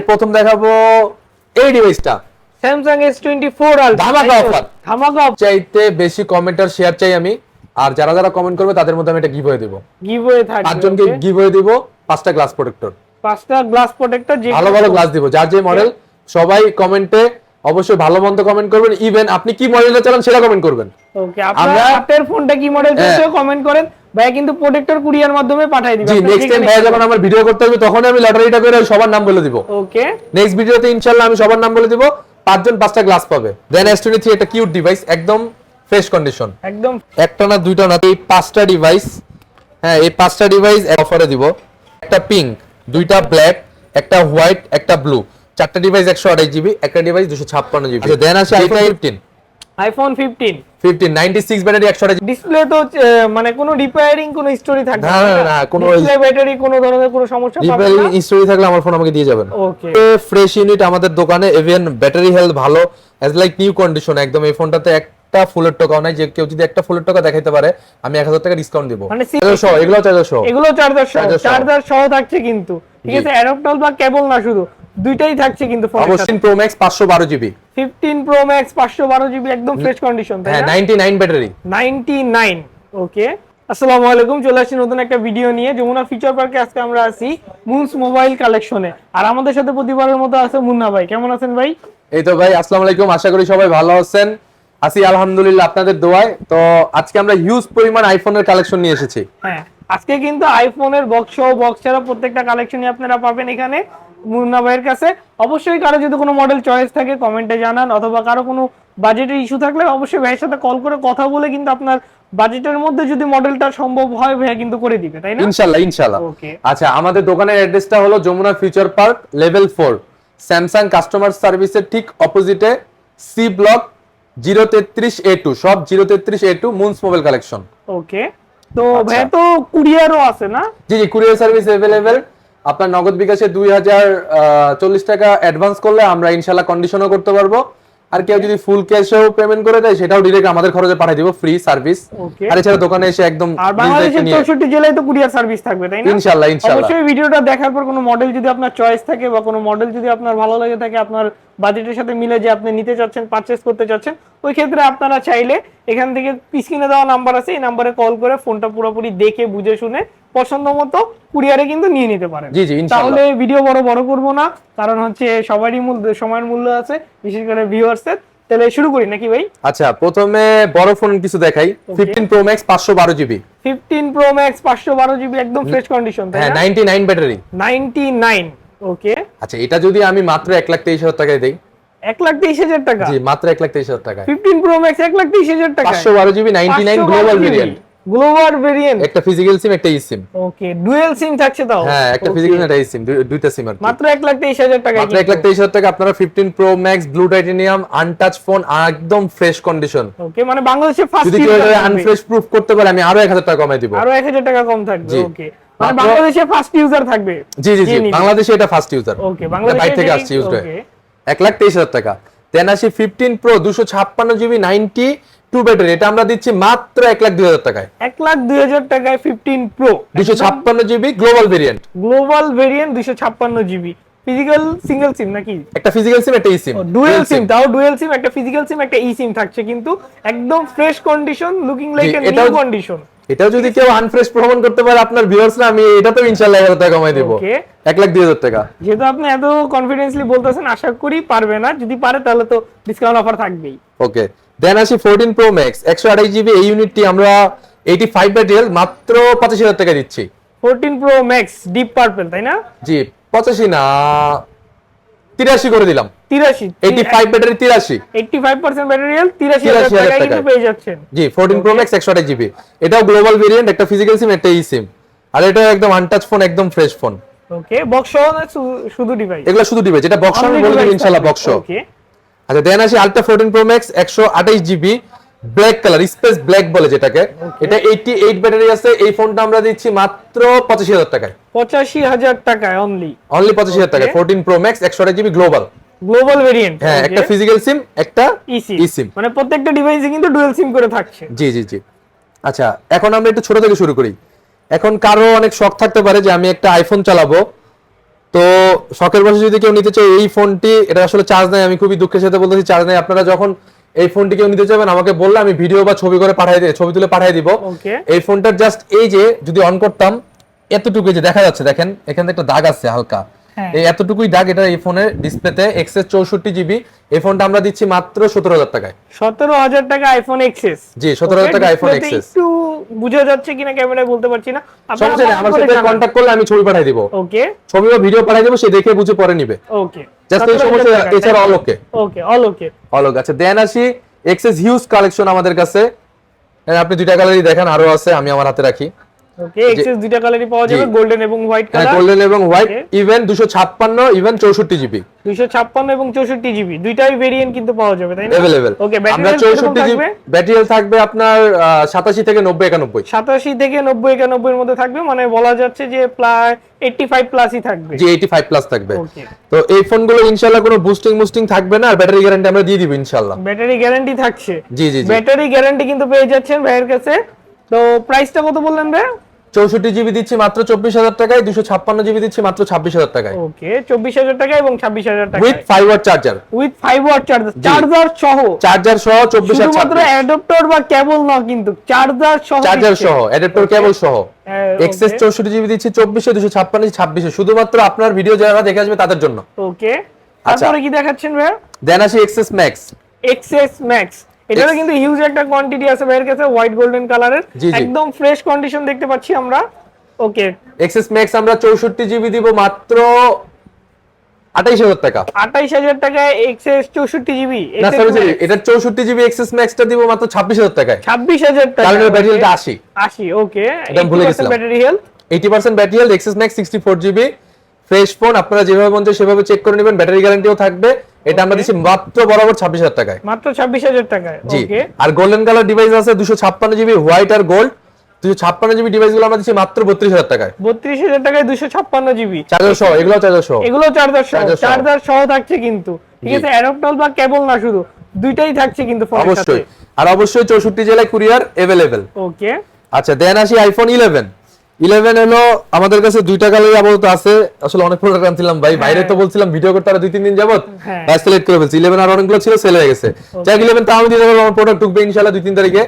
প্রথম দেখাবো এই ডিভাইসটা স্যামসাং এস টোয়েন্টি ফোর ধামাকা offer। ধামাকা offer। চাইতে বেশি কমেন্টার শেয়ার চাই আমি। আর যারা যারা কমেন্ট করবে তাদের মধ্যে আমি একটা গিভ হয়ে দেবো। Giveaway থাকবে, পাঁচজনকে okay? গিভ হয়ে পাঁচটা গ্লাস প্রোটেক্টর পাঁচটা গ্লাস প্রোটেক্টর যে ভালো ভালো গ্লাস দিব। যার যে মডেল সবাই কমেন্টে অবশ্যই ভালো মন্দ কমেন্ট করবেন। ইভেন আপনি কি মডেলটা চালান সেটা কমেন্ট করবেন। ওকে আপনারা ফোনটা কি মডেল হ্যাঁ। কমেন্ট করেন। ভাইয়া কিন্তু প্রোটেক্টর কুরিয়ার মাধ্যমে পাঠিয়ে দিবে। জি নেক্সট টাইম ভাইয়া যখন আমার ভিডিও করতে হবে তখন আমি লটারিটা করে সবার নাম বলে দিব। ওকে নেক্সট ভিডিওতে ইনশাআল্লাহ আমি সবার নাম বলে দিব পাঁচজন পাঁচটা গ্লাস পাবে। দেন এস টোয়েন্টি একটা কিউট ডিভাইস একদম ফ্রেশ কন্ডিশন একদম একটা না দুইটা না এই পাঁচটা ডিভাইস হ্যাঁ এই পাঁচটা ডিভাইস অফারে দিব। একটা পিঙ্ক দুইটা ব্ল্যাক একটা হোয়াইট একটা ব্লু চারটা ডিভাইস একশো আঠাশ জিবি একটা ডিভাইস দুশো ছাপ্পান্ন জিবি দেন আছে iPhone fifteen iPhone fifteen fifteen ninety six battery একশো আঠাশ ডিসপ্লে তো মানে কোনো রিপেয়ারিং কোনো হিস্টোরি থাকবে না, না, না, কোনো- ডিসপ্লে ব্যাটারি কোনো ধরনের কোনো সমস্যা পাবে রিপেয়ারিং না হিস্টোরি থাকলে আমার ফোন আমাকে দিয়ে যাবেন। ওকে ফ্রেশ ইউনিট আমাদের দোকানে ইভেন ব্যাটারি হেলথ ভালো অ্যাজ লাইক নিউ কন্ডিশন একদম এই ফোনটাতে একটা ফুলের টাকাও নাই যে কেউ যদি একটা ফুলের টাকা দেখাইতে পারে আমি এক হাজার টাকা ডিসকাউন্ট দিব। মানে সি- চার্জার সহ এগুলো চার্জার সহ এগুলো চার্জার সহ Charger সহ। চার্জার সহ থাকছে কিন্তু। ঠিক আছে অ্যাডাপ্টার বা কেবল না শুধু। দুইটাই থাকছে কিন্তু ফোনের অবশ্যই প্রো ম্যাক্স পাঁচশো বারো জিবি 15 প্রো ম্যাক্স 512 জিবি একদম ফ্রেশ কন্ডিশন তাই হ্যাঁ না? নাইনটি নাইন ব্যাটারি 99 ওকে আসসালামু আলাইকুম চলে আসছি নতুন একটা ভিডিও নিয়ে। যমুনা ফিচার পার্কে আজকে আমরা আছি মুনস মোবাইল কালেকশনে আর আমাদের সাথে প্রতিবারের মতো আছে মুন্না ভাই কেমন আছেন ভাই? এই তো ভাই আসসালামু আলাইকুম আশা করি সবাই ভালো আছেন। আছি আলহামদুলিল্লাহ আপনাদের দোয়ায়। তো আজকে আমরা হিউজ পরিমাণ আইফোনের কালেকশন নিয়ে এসেছি। হ্যাঁ আজকে কিন্তু আইফোনের বক্স সহ বক্স ছাড়া প্রত্যেকটা কালেকশনই আপনারা পাবেন এখানে। মুন্না ভাইয়ের কাছে। অবশ্যই কারও যদি কোনো মডেল চয়েস থাকে কমেন্টে জানান। অথবা কারও কোনো বাজেটের ইস্যু থাকলে অবশ্যই ভাইয়ের সাথে কল করে কথা বলে কিন্তু আপনার বাজেটের মধ্যে যদি মডেলটা সম্ভব হয় ভাইয়া কিন্তু করে দিবে তাই না? ইনশাল্লাহ ওকে আচ্ছা আমাদের দোকানের অ্যাড্রেসটা হলো Jamuna future park level four Samsung customer সার্ভিসের ঠিক অপোজিটে সি ব্লক জিরো তেত্রিশ এ টু সব জিরো তেত্রিশ A to moons mobile collection okay তো আচ্ছা। ভাইয়া তো কুরিয়ারও আছে না? জি জি কুরিয়ার সার্ভিস অ্যাভেলেবেল আপনার নগদ বিকাশে দুই হাজার চল্লিশ টাকা অ্যাডভান্স করলে আমরা ইনশাল্লাহ কন্ডিশনও করতে পারব। আর কেউ যদি ফুল ক্যাশেও পেমেন্ট করে দেয় সেটাও ডিরেক্ট আমাদের খরচে পাঠিয়ে দিব ফ্রি সার্ভিস আর এছাড়া দোকানে এসে একদম আর বাংলাদেশের জেলায় তো কুরিয়ার সার্ভিস থাকবে তাই না? অবশ্যই ভিডিওটা দেখার পর কোনো মডেল যদি আপনার চয়েস থাকে বা কোনো মডেল যদি আপনার ভালো লাগে থাকে আপনার বাজেটের সাথে মিলে যে আপনি নিতে চাচ্ছেন পারচেস করতে চাচ্ছেন ওই ক্ষেত্রে আপনারা চাইলে এখান থেকে স্ক্রিনে দেওয়া নাম্বার আছে এই নাম্বারে কল করে ফোনটা পুরোপুরি দেখে বুঝে শুনে পছন্দ মতো কুরিয়ারে কিন্তু নিয়ে নিতে পারেন। জি জি তাহলে ভিডিও বড় বড় করব না কারণ হচ্ছে সবারই মূল্য সময়ের মূল্য আছে বিশেষ করে ভিউয়ার্সের তাহলে শুরু করি নাকি ভাই? আচ্ছা প্রথমে বড় ফোন কিছু দেখাই। ফিফটিন প্রো ম্যাক্স পাঁচশো বারো জিবি ফিফটিন প্রো ম্যাক্স পাঁচশো বারো জিবি একদম ফ্রেশ কন্ডিশন তাই হ্যাঁ না? Ninety nine battery ninety nine okay আচ্ছা এটা যদি আমি মাত্র এক লাখ তেইশ হাজার টাকায় দেই? এক লাখ তেইশ হাজার টাকা? জি মাত্র এক লাখ তেইশ হাজার টাকায়। ফিফটিন প্রো ম্যাক্স এক লাখ তেইশ হাজার টাকা পাঁচশো বারো GB ninety nine global variant global variant একটা ফিজিক্যাল সিম একটা ই সিম ওকে ডুয়েল সিম থাকছে তাও? হ্যাঁ একটা ফিজিক্যাল একটা ই সিম দুইটা সিম আর মাত্র এক লাখ তেইশ হাজার টাকা মাত্র এক লাখ তেইশ হাজার টাকা আপনারা fifteen pro max blue titanium untouch phone একদম ফ্রেশ কন্ডিশন ওকে মানে বাংলাদেশে ফার্স্ট যদি কেউ আনফ্রেশ প্রুফ করতে পারে আমি আরও এক হাজার টাকা কমাই দিব। আরও এক হাজার টাকা কম থাকবে ওকে মানে বাংলাদেশে ফার্স্ট ইউজার থাকবে। জি জি জি বাংলাদেশে এটা ফার্স্ট ইউজার ওকে বাংলাদেশে বাইরে থেকে আসছে ইউজ okay, এক লাখ তেইশ হাজার টাকা। দেন আসি ফিফটিন প্রো দুশো ছাপ্পান্ন জিবি নাইনটি টু ব্যাটারি এটা আমরা দিচ্ছি মাত্র এক লাখ দুই হাজার টাকায়। এক লাখ দুই হাজার টাকায় ফিফটিন প্রো দুশো ছাপ্পান্ন GB global variant global variant দুইশো ছাপ্পান্ন জিবি ফিজিক্যাল সিঙ্গেল সিম নাকি? একটা ফিজিক্যাল সিম একটা ই সিম ডুয়েল সিম তাও ডুয়েল সিম একটা ফিজিক্যাল সিম একটা ই সিম থাকছে কিন্তু একদম fresh condition looking like a new condition এটাও যদি কেউ আনফ্রেশ ভ্রমণ করতে পারে আপনার ভিউয়ার্সরা আমি এটাতেও ইনশাল্লাহ এক হাজার টাকা কমাই দেবো। এক লাখ দুই হাজার টাকা। যেহেতু আপনি এত কনফিডেন্সলি বলতেছেন আশা করি পারবে না যদি পারে তাহলে তো ডিসকাউন্ট অফার থাকবেই। ওকে দেন আসি ফোরটিন প্রো ম্যাক্স একশো আড়াই জিবি এই ইউনিটটি আমরা এইটি ফাইভ ব্যাটারি মাত্র পঁচাশি হাজার টাকা দিচ্ছি। Fourteen pro max deep purple তাই না? জি পঁচাশি না তিরাশি করে দিলাম। তিরাশি এইটি ফাইভ ব্যাটারি তিরাশি। এইটটি ফাইভ পার্সেন্ট ব্যাটারিয়াল তিরাশি হাজার 83,000 টাকায় কিন্তু টাকায়। পেয়ে যাচ্ছেন। জি ফোরটিন প্রো ম্যাক্স একশো আঠাশ জিবি এটাও গ্লোবাল ভেরিয়েন্ট একটা ফিজিক্যাল সিম একটা ই সিম আর এটা একদম আনটাচ ফোন একদম ফ্রেশ ফোন ওকে বক্স শুধু ডিভাইস এগুলো শুধু দিবে যেটা বক্স আমি বলে দিব ইনশাল্লাহ বক্স ওকে আচ্ছা দেন আসি আলট্রা ফোরটিন প্রো ম্যাক্স একশো আঠাইশ GB black colour space black বলে যেটাকে। এটা এইটি এইট ব্যাটারি আছে এই ফোনটা আমরা দিচ্ছি মাত্র পঁচাশি হাজার টাকায়। পঁচাশি হাজার টাকায় অনলি অনলি পঁচাশি হাজার টাকায় ফোরটিন প্রো ম্যাক্স একশো আঠাশ জিবি গ্লোবাল গ্লোবাল ভেরিয়েন্ট হ্যাঁ একটা ফিজিক্যাল সিম একটা ই সিম মানে প্রত্যেকটা ডিভাইসে কিন্তু ডুয়েল সিম করে থাকছে। জি জি জি। আচ্ছা এখন আমরা একটু ছোট থেকে শুরু করি। এখন কারও অনেক শখ থাকতে পারে যে আমি একটা আইফোন চালাবো। তো শখের বসে যদি কেউ নিতে চায় এই ফোনটি এটা আসলে চার্জ নাই আমি খুবই দুঃখের সাথে বলতেছি চার্জ নাই। আপনারা যখন এই ফোনটি কেউ নিতে চাইবেন আমাকে বললে আমি ভিডিও বা ছবি করে পাঠিয়ে দিই ছবি তুলে পাঠিয়ে দিব। এই ফোনটার জাস্ট এই যে যদি অন করতাম এতটুকু যে দেখা যাচ্ছে দেখেন এখানে একটা দাগ আছে হালকা। হ্যাঁ। এই এতটুকুই দাগ এটা এই ফোনের ডিসপ্লেতে এক্সএস চৌষট্টি জিবি এই ফোনটা আমরা দিচ্ছি মাত্র সতেরো হাজার টাকায়। সতেরো হাজার টাকা আইফোন এক্সএস জি, 17,000 টাকা আইফোন একটু বোঝা যাচ্ছে কিনা ক্যামেরায় বলতে পারছি না। সমস্যা নেই আমার সাথে কন্ট্যাক্ট করলে আমি ছবি পাঠিয়ে দিব। ওকে ছবি বা ভিডিও পাঠিয়ে দেবো সে দেখে বুঝে পরে নিবে। ওকে জাস্ট এই সমস্যা এছাড়া অলোকে। ওকে অল ওকে অলোক আচ্ছা দেন আসি। এক্সেস হিউজ কালেকশন আমাদের কাছে। হ্যাঁ, আপনি দুইটা গ্যালারি দেখেন আরও আছে আমি আমার হাতে রাখি। ওকে এক্সএস দুইটা কালারই পাওয়া যাবে গোল্ডেন এবং হোয়াইট হ্যাঁ কালার গোল্ডেন এবং হোয়াইট ইভেন দুশো ছাপ্পান্ন ইভেন চৌষট্টি জিবি দুইশো ছাপ্পান্ন এবং চৌষট্টি জিবি দুইটাই ভেরিয়েন্ট কিন্তু পাওয়া যাবে তাই না? অ্যাভেলেবেল ওকে আমরা ব্যাটারি চৌষট্টি জিবি ব্যাটারি থাকবে? আপনার সাতাশি থেকে নব্বই একানব্বই। সাতাশি থেকে নব্বই একানব্বই এর মধ্যে থাকবে মানে বলা যাচ্ছে যে প্রায় এইটটি ফাইভ প্লাসই থাকবে। জি এইটি ফাইভ প্লাস থাকবে তো এই ফোনগুলো ইনশাল্লাহ কোনো বুস্টিং মুস্টিং থাকবে না আর ব্যাটারি গ্যারান্টি আমরা দিয়ে দিব ইনশাল্লাহ ব্যাটারি গ্যারান্টি থাকছে। জি জি জি। ব্যাটারি গ্যারান্টি কিন্তু পেয়ে যাচ্ছেন ভাইয়ের কাছে। তো প্রাইসটা কত বললেন ভাই? চৌষট্টি জিবি দিচ্ছি মাত্র চব্বিশ হাজার টাকায় দুশো ছাপ্পান্ন জিবি দিচ্ছি মাত্র ছাব্বিশ হাজার টাকায়। ওকে চব্বিশ হাজার টাকা এবং ছাব্বিশ হাজার টাকা with five watt charger with five watt charger charger সহ। চার্জার সহ চব্বিশ আর শুধুমাত্র অ্যাডাপ্টর বা কেবল না কিন্তু চার্জার সহ চার্জার। সহ অ্যাডাপ্টর কেবল সহ। এক্সএস চৌষট্টি জিবি দিচ্ছি চব্বিশে দুশো ছাপ্পান্ন ছাব্বিশে। শুধুমাত্র আপনার ভিডিও যারা দেখে আসবে তাদের জন্য। ওকে আচ্ছা। তারপরে কি দেখাচ্ছেন ভাই দেন আসি এক্সএস ম্যাক্স এক্সএস ম্যাক্স এটারও কিন্তু হিউজ একটা কোয়ান্টিটি আছে ভাইয়ের কাছে হোয়াইট গোল্ডেন কালারের। একদম ফ্রেশ কন্ডিশন দেখতে পাচ্ছি আমরা। ওকে এক্সএস ম্যাক্স আমরা চৌষট্টি জিবি দিব মাত্র আঠাইশ হাজার টাকা। আঠাইশ হাজার টাকায় এক্সএস জিবি না এটা চৌষট্টি জিবি এক্সএস ম্যাক্সটা দিব মাত্র ছাব্বিশ হাজার টাকায়। ছাব্বিশ হাজার টাকা কারণ আশি। আশি ওকে এটা ভুলে গেছিলাম। Battery health eighty percent battery health XS max sixty four GB fresh phone আপনারা যেভাবে মন চায় সেভাবে চেক করে নেবেন ব্যাটারি গ্যারান্টিও থাকবে। এটা আমরা দিচ্ছি মাত্র বরাবর ছাব্বিশ হাজার টাকায়। মাত্র ছাব্বিশ হাজার টাকায় জি আর গোল্ডেন কালার ডিভাইস আছে দুশো ছাপ্পান্ন জিবি হোয়াইট আর গোল্ড দুশো ছাপ্পান্ন জিবি ডিভাইসগুলো আমরা দিচ্ছি মাত্র বত্রিশ হাজার টাকায়। বত্রিশ হাজার টাকায় দুশো ছাপ্পান্ন জিবি। চার্জার সহ এগুলো চার্জার সহ। এগুলো চার্জার সহ চার্জার সহ। থাকছে কিন্তু। ঠিক আছে অ্যাডাপ্টার বা কেবল না শুধু দুইটাই থাকছে কিন্তু অবশ্যই। আর অবশ্যই চৌষট্টি জেলায় কুরিয়ার এভেলেবেল ওকে আচ্ছা দেন আসি আইফোন ইলেভেন ইলেভেন এলো আমাদের কাছে দুইটা কালারই আপাতত আছে। আসলে অনেক প্রোডাক্ট আনছিলাম ভাই। বাইরে তো বলছিলাম ভিডিও করতে আরও দুই তিন দিন যাবত হ্যাঁ। ভাই সিলেক্ট করে ফেলছি। ইলেভেন আর অনেকগুলো ছিল সেল হয়ে গেছে। যাক ইলেভেন তাও আমি দিয়ে দেবো আমার প্রোডাক্ট ঢুকবে ইনশাল্লাহ দুই তিন তারিখে।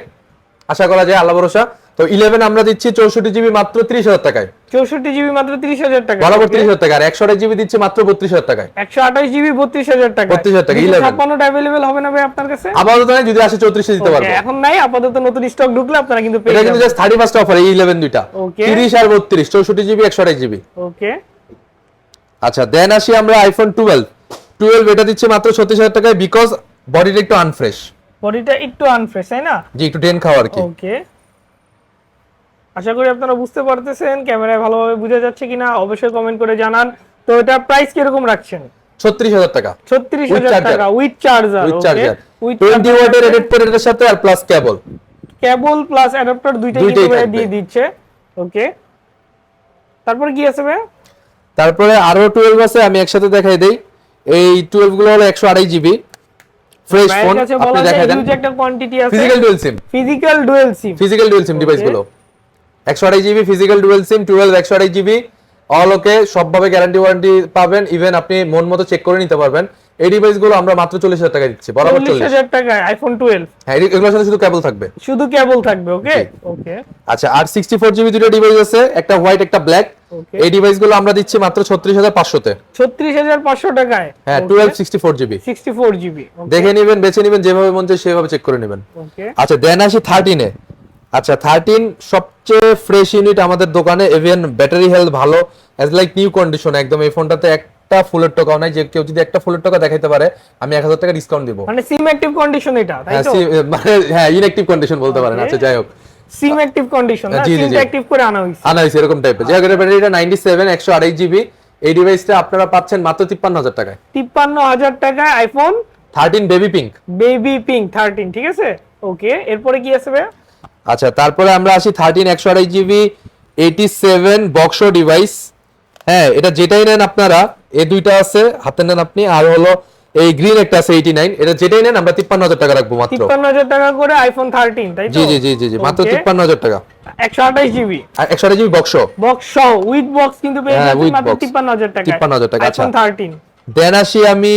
আশা করা যায় আল্লাহ ভরসা। তো ইলেভেন আমরা দিচ্ছি চৌষট্টি জিবি মাত্র ত্রিশ হাজার টাকায়। চৌষট্টি জিবি মাত্র তিরিশ হাজার টাকা বরাবর ত্রিশ হাজার টাকা আর একশো জিবি দিচ্ছি মাত্র বত্রিশ হাজার টাকায়। একশো আঠাশ জিবি বত্রিশ হাজার টাকা 32,000 টাকা, 11 ছাপ্পান্নটা অ্যাভেলেবেল হবে না ভাই আপনার কাছে? আপাতত নয়, যদি আসে চৌত্রিশে দিতে পারব। এখন নাই আপাতত নতুন স্টক ঢুকলে আপনারা কিন্তু এটা জাস্ট থার্টি ফার্স্ট অফার এই ইলেভেন দুইটা. তিরিশ আর বত্রিশ চৌষট্টি জিবি একশো আঠাশ জিবি ওকে আচ্ছা দেন আসি আমরা আইফোন টুয়েলভ টুয়েলভ এটা দিচ্ছে মাত্র ছত্রিশ হাজার টাকায় বিকজ বডিটা একটু আনফ্রেশ বডিটা একটু আনফ্রেশ তাই না? জি একটু ডেন খাওয়া আর কি। ওকে আশা করি আপনারা বুঝতে পারতেছেন ক্যামেরায় ভালোভাবে বোঝা যাচ্ছে কিনা অবশ্যই কমেন্ট করে জানান। তো এটা প্রাইস কীরকম রাখছেন? ছত্রিশ হাজার টাকা। ছত্রিশ হাজার টাকা with charger with charger twenty ওয়াটের এর সাথে আর plus cable cable plus adapter দুইটাই। দিয়ে দিচ্ছে ওকে তারপর কি আছে ভাই তারপরে আরও টুয়েলভ আছে আমি একসাথে দেখাই দেই। এই টুয়েলভগুলো হলো একশো আড়াই জিবি ফ্রেশ ফোন আপনি দেখাই দেন। একটা কোয়ান্টিটি আছে। Physical dual SIM physical dual SIM physical dual SIM ডিভাইসগুলো। একশো আড়াই GB physical dual SIM twelve একশো আড়াই জিবি অল ওকে সবভাবে গ্যারান্টি ওয়ারেন্টি পাবেন ইভেন আপনি মন মতো চেক করে নিতে পারবেন। এই ডিভাইসগুলো আমরা মাত্র চল্লিশ হাজার টাকা দিচ্ছি বরাবর চল্লিশ হাজার টাকায় আইফোন টুয়েলভ হ্যাঁ এগুলো- এগুলোর সাথে শুধু কেবল থাকবে। শুধু কেবল থাকবে ওকে ওকে আচ্ছা আর সিক্সটি ফোর জিবি দুটো ডিভাইস আছে একটা হোয়াইট একটা ব্ল্যাক এই ডিভাইসগুলো আমরা দিচ্ছি মাত্র ছত্রিশ হাজার পাঁচশোতে। ছত্রিশ হাজার পাঁচশো টাকায়? হ্যাঁ twelve sixty four GB sixty four GB দেখে নেবেন বেছে নেবেন যেভাবে মন চায় সেভাবে চেক করে নেবেন। ওকে আচ্ছা দেন আসি থার্টিনে আচ্ছা থার্টিন সবচেয়ে ফ্রেশ ইউনিট আমাদের দোকানে ইভেন ব্যাটারি হেলথ ভালো অ্যাজ লাইক নিউ কন্ডিশন একদম এই ফোনটাতে একটা ফুলের টাকাও নাই যে কেউ যদি একটা ফুলের টাকা দেখাইতে পারে আমি এক হাজার টাকা ডিসকাউন্ট দিব। মানে সিম অ্যাক্টিভ কন্ডিশন এটা তাই হ্যাঁ তো? মানে হ্যাঁ ইনঅ্যাক্টিভ কন্ডিশন বলতে পারেন আচ্ছা যাই হোক। সিম অ্যাক্টিভ কন্ডিশন না? সিম অ্যাক্টিভ করে আনা হইছে আনা হয়েছে এরকম টাইপের যাই হোক ব্যাটারিটা নাইনটি সেভেন একশো আড়াই জিবি এই ডিভাইসটা আপনারা পাচ্ছেন মাত্র তিপ্পান্ন হাজার টাকায়। তিপ্পান্ন হাজার টাকায় iPhone thirteen baby pink baby pink thirteen ঠিক আছে? ওকে এরপরে কি আছে ভাই আচ্ছা তারপরে আমরা আসি থার্টিন একশো আড়াই GB eighty seven box device হ্যাঁ এটা যেটাই নেন আপনারা এ দুইটা আছে হাতে নেন আপনি। আর হলো এই গ্রিন একটা আছে এইটি নাইন এটা যেটাই নেন আমরা তিপ্পান্ন হাজার টাকা রাখব মাত্র। তিপ্পান্ন হাজার টাকা করে আইফোন থার্টিন তাই তো? জি জি জি জি জি মাত্র তিপ্পান্ন হাজার টাকা। একশো আঠাশ জিবি আর একশো আঠাশ GB box box with box কিন্তু পেয়ে হ্যাঁ, যাচ্ছেন মাত্র box। তিপ্পান্ন হাজার টাকা 53,000 টাকা, আচ্ছা। আইফোন থার্টিন দেন আসি আমি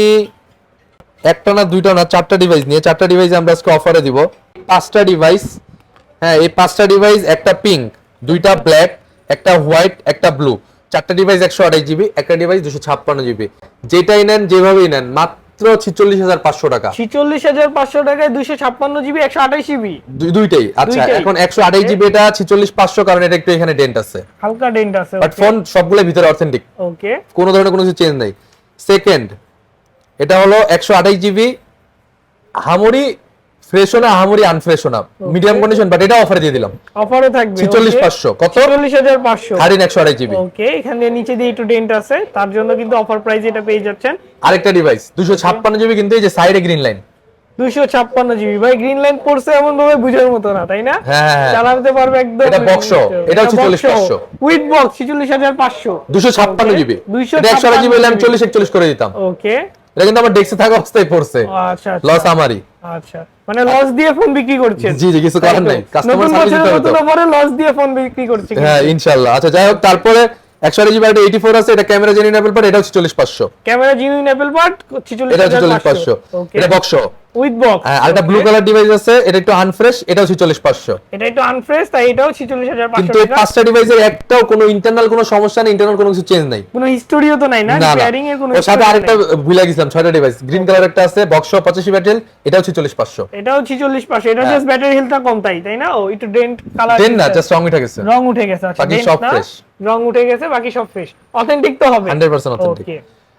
একটা না দুইটা না চারটা ডিভাইস নিয়ে। চারটা ডিভাইস আমরা আজকে অফারে দিব। পাঁচটা ডিভাইস হ্যাঁ এই পাঁচটা ডিভাইস একটা পিঙ্ক দুইটা ব্ল্যাক একটা হোয়াইট একটা ব্লু চারটা ডিভাইস একশো আঠাশ জিবি একটা ডিভাইস দুশো ছাপ্পান্ন জিবি যেটাই নেন যেভাবেই নেন মাত্র ছিচল্লিশ হাজার পাঁচশো টাকা। ছিচল্লিশ হাজার পাঁচশো টাকায় দুইশো ছাপ্পান্ন জিবি একশো আঠাশ জিবি দুইটাই। আচ্ছা এখন একশো আঠাশ জিবি এটা ছিচল্লিশ পাঁচশো কারণ এটা একটু এখানে ডেন্ট আছে। হালকা ডেন্ট আছে বাট ফোন সবগুলো ভিতরে অথেন্টিক ওকে কোনো ধরনের কোনো কিছু চেঞ্জ নাই। সেকেন্ড এটা হলো একশো আঠাশ জিবি হামরি ফ্রেশও না হামরি আনফ্রেশও না মিডিয়াম কন্ডিশন বাট এটা অফারে দিয়ে দিলাম। অফারও থাকবে ছিচল্লিশ পাঁচশো। কত? চল্লিশ হাজার পাঁচশো। থার্টিন একশো আঠাশ জিবি ওকে এখানে নিচে দিয়ে একটু ডেন্ট আছে তার জন্য কিন্তু অফার প্রাইস এটা পেয়ে যাচ্ছেন। আরেকটা ডিভাইস দুশো ছাপ্পান্ন জিবি কিন্তু এই যে সাইডে গ্রিন লাইন দুইশো ছাপ্পান্ন জিবি ভাই গ্রিন লাইন পড়ছে এমন ভাবে বুঝার মতো না তাই না? হ্যাঁ, হ্যাঁ, হ্যাঁ। চালাতে পারবে একদম এটা সহ, এটাও 46,500 উইথ বক্স ছিচল্লিশ হাজার পাঁচশো। দুশো ছাপ্পান্ন জিবি দুইশো এটা একশো আঠাশ জিবি হলে আমি চল্লিশ একচল্লিশ করে দিতাম। ওকে এটা কিন্তু আমার ডেস্কে থাকা অবস্থায় পড়ছে। আচ্ছা আচ্ছা। লস আমারই। আচ্ছা। মানে লস দিয়ে ফোন বিক্রি করছেন জি, জি, কিছু করার নাই। কাস্টমার সার্ভিস দিতে হবে। নতুন পরে লস দিয়ে ফোন বিক্রি করছে হ্যাঁ ইনশাল্লাহ আচ্ছা যাই হোক তারপরে একশো আঠাশ জিবি একটা এইটি ফোর আছে এটা ক্যামেরা জেনি নেবেল পার এটা হচ্ছে চল্লিশ পাঁচশো। ক্যামেরা জিনুইন অ্যাপল পার্ট ছিচল্লিশ এটা হচ্ছে পাঁচশো। এটা বক্স উইথ বক্স আর একটা ব্লু কালার ডিভাইস আছে এটা একটু আনফ্রেশ এটা হচ্ছে পাঁচশো। এটা একটু আনফ্রেশ তাই এটাও ছিচল্লিশ হাজার কিন্তু এই পাঁচটা ডিভাইসের একটাও কোনো ইন্টারনাল কোনো সমস্যা নেই ইন্টারনাল কোনো কিছু চেঞ্জ নাই। কোনো হিস্টোরিও তো নাই না রিপেয়ারিং এর কোনো সাথে আরেকটা ভুলে গেছিলাম ছয়টা ডিভাইস গ্রিন কালার একটা আছে বক্স পঁচাশি ব্যাটেল এটা হচ্ছে পাঁচশো। এটাও ছিচল্লিশ পাঁচশো এটা হ্যাঁ। জাস্ট ব্যাটারি হেলথটা কম তাই তাই না? ও একটু ডেন্ট কালার দেন না জাস্ট রং উঠে গেছে। রং উঠে গেছে আচ্ছা বাকি সব না, fresh। রং উঠে গেছে বাকি সব ফ্রেশ অথেন্টিক তো হবে। হান্ড্রেড পার্সেন্ট অথেন্টিক ওকে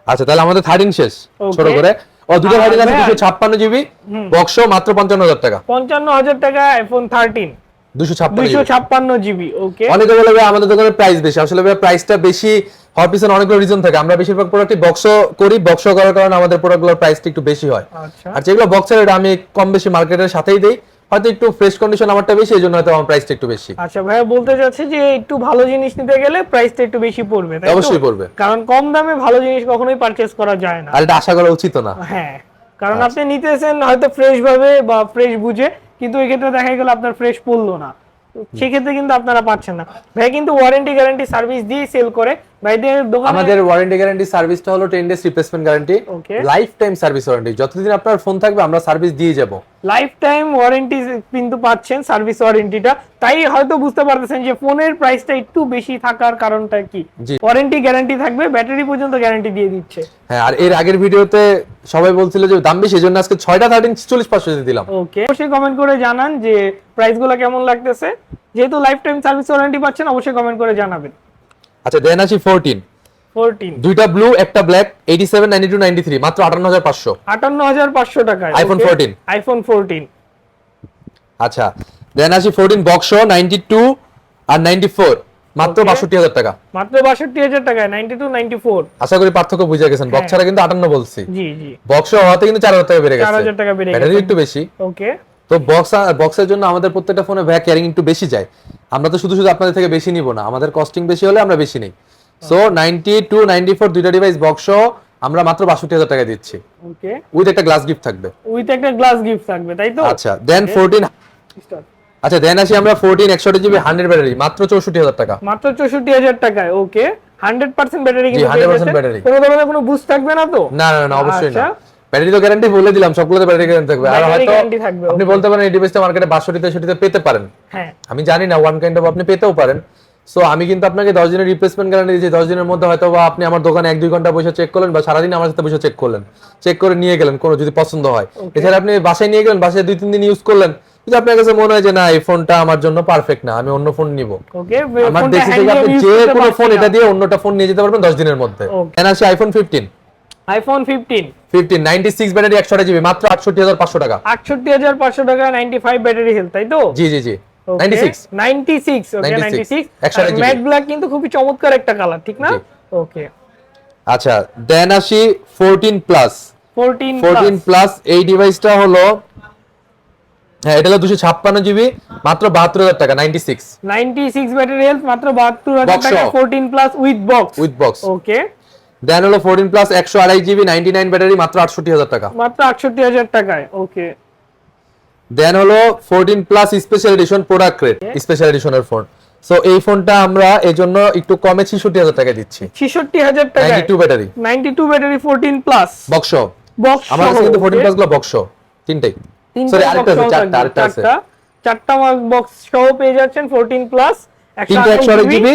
আচ্ছা তাহলে আমাদের থার্টিন শেষ ছোট করে। ও দুটো থার্টিন আছে ভাইয়া- দুশো ছাপ্পান্ন জিবি বক্স মাত্র পঞ্চান্ন হাজার টাকা। পঞ্চান্ন হাজার টাকা আইফোন থার্টিন দুশো ছাপ্পান্ন দুইশো ছাপ্পান্ন জিবি ওকে অনেকে বলে আমাদের প্রাইস বেশি। আসলে ভাই প্রাইসটা বেশি হওয়ার পিছনে অনেকগুলো রিজন থাকে। আমরা বেশিরভাগ প্রোডাক্টই বক্স করি বক্স করার কারণে আমাদের প্রোডাক্টগুলোর প্রাইসটা একটু বেশি হয়। আচ্ছা। আর যেগুলো বক্সের এটা আমি কম বেশি মার্কেটের সাথেই দেই। হয়তো একটু ফ্রেশ কন্ডিশন আমারটা বেশি এই জন্য হয়তো আমার প্রাইসটা একটু বেশি আচ্ছা ভাইয়া বলতে চাচ্ছি যে একটু ভালো জিনিস নিতে গেলে প্রাইসটা একটু বেশি পড়বে তাই তো? অবশ্যই পড়বে। কারণ কম দামে ভালো জিনিস কখনোই পারচেজ করা যায় না আর এটা আশা করা উচিত না হ্যাঁ কারণ আচ্ছা। আপনি নিতেছেন হয়তো ফ্রেশ ভাবে বা ফ্রেশ বুঝে কিন্তু এক্ষেত্রে দেখা গেল আপনার ফ্রেশ পড়ল না সেক্ষেত্রে কিন্তু আপনারা পাচ্ছেন না ভাই কিন্তু ওয়ারেন্টি গ্যারান্টি সার্ভিস দিয়ে সেল করে আমাদের ওয়ারেন্টি গ্যারান্টি সার্ভিসটা হলো ten days replacement guarantee life time service warranty যতদিন আপনার ফোন থাকবে আমরা সার্ভিস দিয়ে যাব। লাইফ টাইম ওয়ারেন্টি কিন্তু পাচ্ছেন সার্ভিস ওয়ারেন্টিটা তাই হয়তো বুঝতে পারতেছেন যে ফোনের প্রাইসটা একটু বেশি থাকার কারণটা কি? ওয়ারেন্টি গ্যারান্টি থাকবে ব্যাটারি পর্যন্ত গ্যারান্টি দিয়ে দিচ্ছে। হ্যাঁ আর এর আগের ভিডিওতে সবাই বলছিল যে দাম বেশি এই জন্য আজকে ছয়টা থার্টিন চল্লিশ পাঁচশো দিয়ে দিলাম। ওকে অবশ্যই কমেন্ট করে জানান যে প্রাইসগুলো কেমন লাগতেছে। যেহেতু লাইফ টাইম সার্ভিস ওয়ারেন্টি পাচ্ছেন অবশ্যই কমেন্ট করে জানাবেন। আচ্ছা দেন আসি ফোরটিন ফোরটিন দুইটা ব্লু একটা black eighty seven ninety two ninety three মাত্র আটান্ন হাজার পাঁচশো। আটান্ন হাজার পাঁচশো টাকায় iPhone 14 আইফোন ফোরটিন আচ্ছা দেন আসি ফোরটিন বক্স নাইনটি টু আর নাইনটি ফোর মাত্র. বাষট্টি হাজার টাকা। মাত্র বাষট্টি হাজার টাকায় নাইনটি টু নাইনটি ফোর আশা করি পার্থক্য বুঝে গেছেন বক্স হ্যাঁ। ছাড়া কিন্তু আটান্ন বলছি। জি জি। বক্স হওয়াতে কিন্তু চার হাজার টাকা বেড়ে গেছে। 4,000 টাকা বেড়ে গেছে। একটু বেশি। ওকে তো বক্স বক্সের জন্য আমাদের প্রত্যেকটা ফোনে ভ্যা ক্যারিং একটু বেশি যায়। আমরা তো শুধু শুধু আপনাদের থেকে বেশি নিব না আমাদের কস্টিং বেশি হলে আমরা বেশি নেই। So ninety two ninety four দুইটা ডিভাইস বক্স আমরা মাত্র বাষট্টি হাজার টাকা দিচ্ছি। ওকে উইথ একটা গ্লাস গিফট থাকবে। উইথ একটা গ্লাস গিফট থাকবে তাই তো? আচ্ছা দেন ফোরটিন. আচ্ছা দেন আসি আমরা ফোরটিন একশো জিবি হান্ড্রেড ব্যাটারি মাত্র চৌষট্টি হাজার টাকা। মাত্র চৌষট্টি হাজার টাকায় ওকে হান্ড্রেড পার্সেন্ট ব্যাটারি কিন্তু 100% পেয়ে যাচ্ছেন। battery। কোনো ধরনের কোনো বুস্ট থাকবে না তো? না না না অবশ্যই না। আচ্ছা। ব্যাটারি তো গ্যারান্টি বলে দিলাম সবগুলোতে ব্যাটারি গ্যারান্টি থাকবে। আর হয়তো আপনি বলতে পারেন এই ডিভাইসটা মার্কেটে বাষট্টি তেষট্টিতে পেতে পারেন। হ্যাঁ। আমি জানি না ওয়ান কাইন্ড অফ আপনি পেতেও পারেন। সো আমি কিন্তু আপনাকে দশ দিনের রিপ্লেসমেন্ট গ্যারান্টি দিয়েছি দশ দিনের মধ্যে হয়তো বা আপনি আমার দোকানে এক দুই ঘণ্টা বসে চেক করলেন বা সারাদিন আমার সাথে বসে চেক করলেন। চেক করে নিয়ে গেলেন কোনো যদি পছন্দ হয়। এছাড়া আপনি বাসায় নিয়ে গেলেন বাসায় দুই তিন দিন ইউজ করলেন যদি আপনার কাছে মনে হয় যে না এই ফোনটা আমার জন্য পারফেক্ট না আমি অন্য ফোন নিব। ওকে আমার দেখছি যে আপনি যে কোনো ফোন এটা দিয়ে অন্যটা ফোন নিয়ে যেতে পারবেন দশ দিনের মধ্যে। Okay. কেন আসে iPhone fifteen iPhone fifteen fifteen ninety six battery একশো জিবি মাত্র আটষট্টি হাজার পাঁচশো টাকা। আটষট্টি হাজার পাঁচশো টাকা নাইনটি ফাইভ ব্যাটারি হেলথ তাই তো? জি জি জি। Ninety six 96 okay 96 96 128 GB matte black কিন্তু খুবই চমৎকার একটা কালার ঠিক না? ওকে আচ্ছা দেন আসি ফোরটিন প্লাস 14 ফোরটিন প্লাস এই ডিভাইসটা হলো হ্যাঁ এটা হলো দুশো ছাপ্পান্ন জিবি মাত্র বাহাত্তর হাজার টাকা নাইনটি সিক্স 96 ব্যাটারি হেলথ মাত্র 72000 Box টাকা। 14 plus with box with box okay then হলো ফোরটিন প্লাস একশো আড়াই জিবি নাইনটি নাইন ব্যাটারি মাত্র আটষট্টি হাজার টাকা। মাত্র আটষট্টি হাজার টাকায় ওকে দেন হলো fourteen plus special edition product rate special এডিশনের phone so এই ফোনটা আমরা এই জন্য একটু কমে ছিষট্টি হাজার টাকা দিচ্ছি। ছেষট্টি হাজার টাকায়। Ninety two battery. Ninety two battery fourteen plus box box আমার কাছে কিন্তু ফোরটিন প্লাসগুলো বক্স তিনটাই। সরি আরেকটা আছে চারটা আরেকটা আছে। চারটা বক্স সহ পেয়ে যাচ্ছেন ফোরটিন প্লাস তিনটা একশো আড়াই জিবি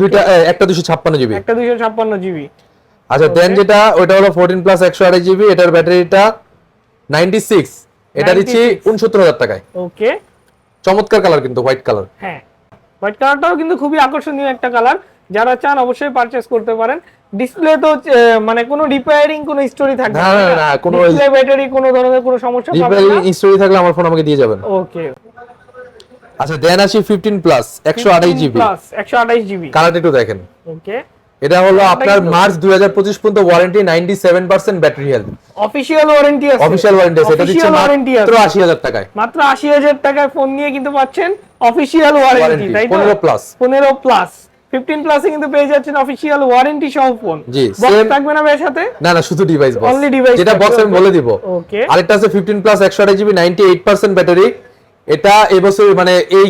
দুইটা একটা দুশো ছাপ্পান্ন জিবি একটা দুইশো ছাপ্পান্ন জিবি আচ্ছা দেন যেটা ওটা হলো ফোরটিন প্লাস একশো আড়াই জিবি এটার ব্যাটারিটা নাইনটি সিক্স এটা দিচ্ছি 96 উনসত্তর হাজার টাকায়। ওকে চমৎকার কালার কিন্তু হোয়াইট কালার হ্যাঁ। হোয়াইট কালারটাও কিন্তু খুবই আকর্ষণীয় একটা কালার যারা চান অবশ্যই পারচেস করতে পারেন। ডিসপ্লে তো মানে কোনো রিপেয়ারিং কোনো স্টোরি থাকবে না, না, না, কোনো- ডিসপ্লে ব্যাটারি কোনো ধরনের কোনো সমস্যা পাবে রিপেয়ারিং না। হিস্টোরি থাকলে আমার ফোন আমাকে দিয়ে যাবেন। ওকে আচ্ছা দেন আসি ফিফটিন প্লাস একশো আড়াই জিবি প্লাস একশো আঠাইশ জিবি কালারটা একটু দেখেন। ওকে এটা হলো আপনার মার্চ দুই হাজার পঁচিশ পর্যন্ত warranty ninety seven percent battery health official warranty আছে। অফিসিয়াল ওয়ারেন্টি আছে। এটা দিচ্ছে মাত্র আছে। আশি হাজার টাকায়। মাত্র আশি হাজার টাকায় ফোন নিয়ে কিন্তু পাচ্ছেন অফিসিয়াল ওয়ারেন্টি তাই তো? 15 plus। পনেরো প্লাস ফিফটিন প্লাসে কিন্তু পেয়ে যাচ্ছেন অফিসিয়াল ওয়ারেন্টি সহ ফোন জি, বক্স থাকবে না এর সাথে? না না শুধু ডিভাইস বক্স Only device যেটা বক্স আমি বলে দিব। ওকে আরেকটা আছে ফিফটিন প্লাস একশো আড়াই GB ninety eight percent battery এটা এবছর মানে এই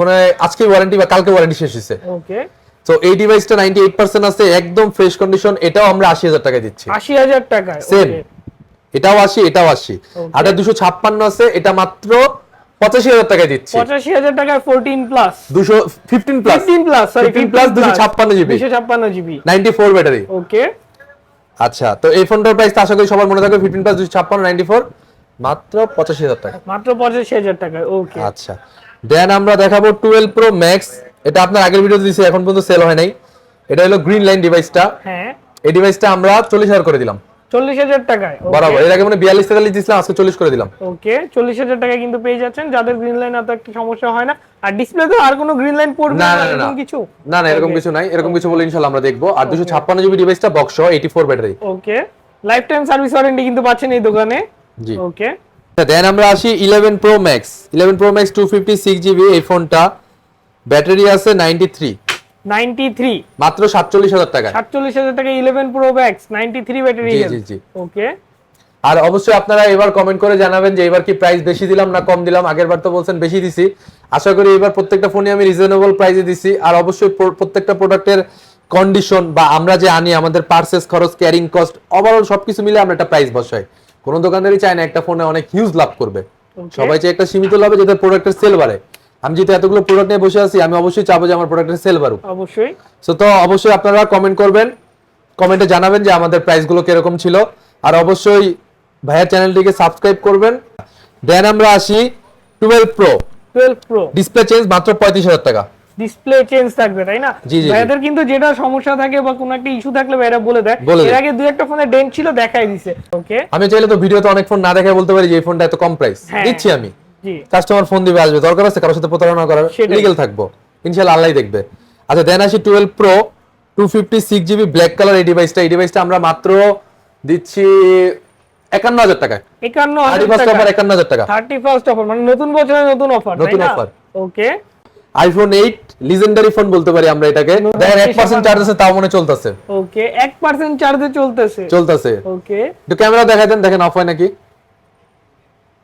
মানে আজকে ওয়ারেন্টি বা কালকে ওয়ারেন্টি শেষ হয়েছে ওকে তো এই ডিভাইসটা নাইনটি এইট পার্সেন্ট আছে একদম ফ্রেশ কন্ডিশন এটাও আমরা আশি হাজার টাকায় দিচ্ছি। আশি হাজার টাকায় সেম এটাও আশি এটাও আশি। আর দুশো ছাপ্পান্ন আছে এটা মাত্র পঁচাশি হাজার টাকায় দিচ্ছি। পঁচাশি হাজার টাকায় ফোরটিন প্লাস দুশো fifteen plus fifteen plus sorry 15 plus 256 GB দুশো ছাপ্পান্ন GB ninety four battery okay আচ্ছা তো এই ফোনটার প্রাইস আশা করি সবার মনে থাকবে ফিফটিন প্লাস দুশো ছাপ্পান্ন নাইনটি ফোর মাত্র পঁচাশি হাজার টাকা মাত্র পঁচাশি হাজার টাকায় ওকে আচ্ছা। দেন আমরা দেখাবো টুয়েলভ প্রো ম্যাক্স এটা আপনার আগের ভিডিও দিয়েছি এখন পর্যন্ত সেল হয় নাই। এটা হলো গ্রিন লাইন ডিভাইসটা হ্যাঁ। এই ডিভাইসটা আমরা চল্লিশ হাজার করে দিলাম। চল্লিশ হাজার টাকায় বরাবর। এর আগে মানে বিয়াল্লিশ তেতাল্লিশ দিয়েছিলাম আজকে চল্লিশ করে দিলাম। ওকে চল্লিশ হাজার টাকায় কিন্তু পেয়ে যাচ্ছেন। যাদের গ্রিন লাইন এত একটা সমস্যা হয় না। আর ডিসপ্লে তো আর কোনো গ্রিন লাইন পড়বে না, না। কিছু? না না এরকম কিছু নাই। এরকম কিছু বলে ইনশাল্লাহ আমরা দেখব। আর দুশো ছাপ্পান্ন জিবি ডিভাইসটা box eighty four battery okay. Lifetime service warranty কিন্তু পাচ্ছেন এই দোকানে। জি। ওকে। দেন আমরা আসি eleven pro max eleven pro max two fifty six GB এই ফোনটা ব্যাটারি আছে নাইনটি থ্রি। Ninety three. মাত্র সাতচল্লিশ হাজার টাকা সাতচল্লিশ হাজার টাকা eleven pro max ninety three battery জি জি জি। ওকে আর অবশ্যই আপনারা এবার কমেন্ট করে জানাবেন যে এবার কি প্রাইস বেশি দিলাম না কম দিলাম? আগের বার তো বলছেন বেশি দিছি। আশা করি এবার প্রত্যেকটা ফোনে আমি রিজনেবল প্রাইসে দিছি। আর অবশ্যই প্রত্যেকটা প্রোডাক্টের কন্ডিশন বা আমরা যে আনি আমাদের পার্সেস খরচ ক্যারিং কস্ট ওভারঅল সবকিছু মিলে আমরা একটা প্রাইস বসাই। কোনো দোকানদারই চায় না একটা ফোনে অনেক হিউজ লাভ করবে। সবাই চায় একটা সীমিত লাভে যাতে প্রোডাক্টের সেল বাড়ে। আমি যেহেতু এতগুলো প্রোডাক্ট নিয়ে বসে আছি আমি অবশ্যই চাবো যে আমার প্রোডাক্টের সেল বাড়ুক। অবশ্যই। সো তো অবশ্যই আপনারা কমেন্ট করবেন কমেন্টে জানাবেন যে আমাদের প্রাইসগুলো কীরকম ছিল। আর অবশ্যই ভাইয়ার চ্যানেলটিকে সাবস্ক্রাইব করবেন। দেন আমরা আসি twelve pro twelve pro display change মাত্র পঁয়ত্রিশ হাজার টাকা। ডিসপ্লে চেঞ্জ থাকবে তাই না। ভাইয়াদের কিন্তু যেটা সমস্যা থাকে বা কোনো একটা ইস্যু থাকলে ভাইরা বলে দেয়। এর আগে দুই একটা ফোনে ডেন্ট ছিল দেখাই দিছে। ওকে আমি চাইলে তো ভিডিওতে অনেক ফোন না দেখে বলতে পারি যে এই ফোনটা এত কম প্রাইস হ্যাঁ। দিচ্ছি আমি। কাস্টমার ফোন দিবে আসবে। দরকার আছে কারোর সাথে প্রতারণা করার। লিগেল থাকব। ইনশাল্লাহ আল্লাহ দেখবে। আচ্ছা দেন আসি twelve pro two fifty six GB black colour এই ডিভাইসটা এই ডিভাইসটা আমরা মাত্র দিচ্ছি একান্ন হাজার টাকায়। একান্ন থার্টি ফার্স্ট অফার একান্ন হাজার টাকা। থার্টি ফার্স্ট অফার মানে নতুন বছরে নতুন অফার নতুন offer। Okay iPhone eight legendary phone বলতে পারি আমরা এটাকে। দেখেন এক পার্সেন্ট চার্জ আছে তাও মনে চলতেছে। ওকে এক পার্সেন্ট চার্জে চলতেছে। চলতেছে। ওকে একটু ক্যামেরা দেখাই দেন দেখেন অফ হয় নাকি?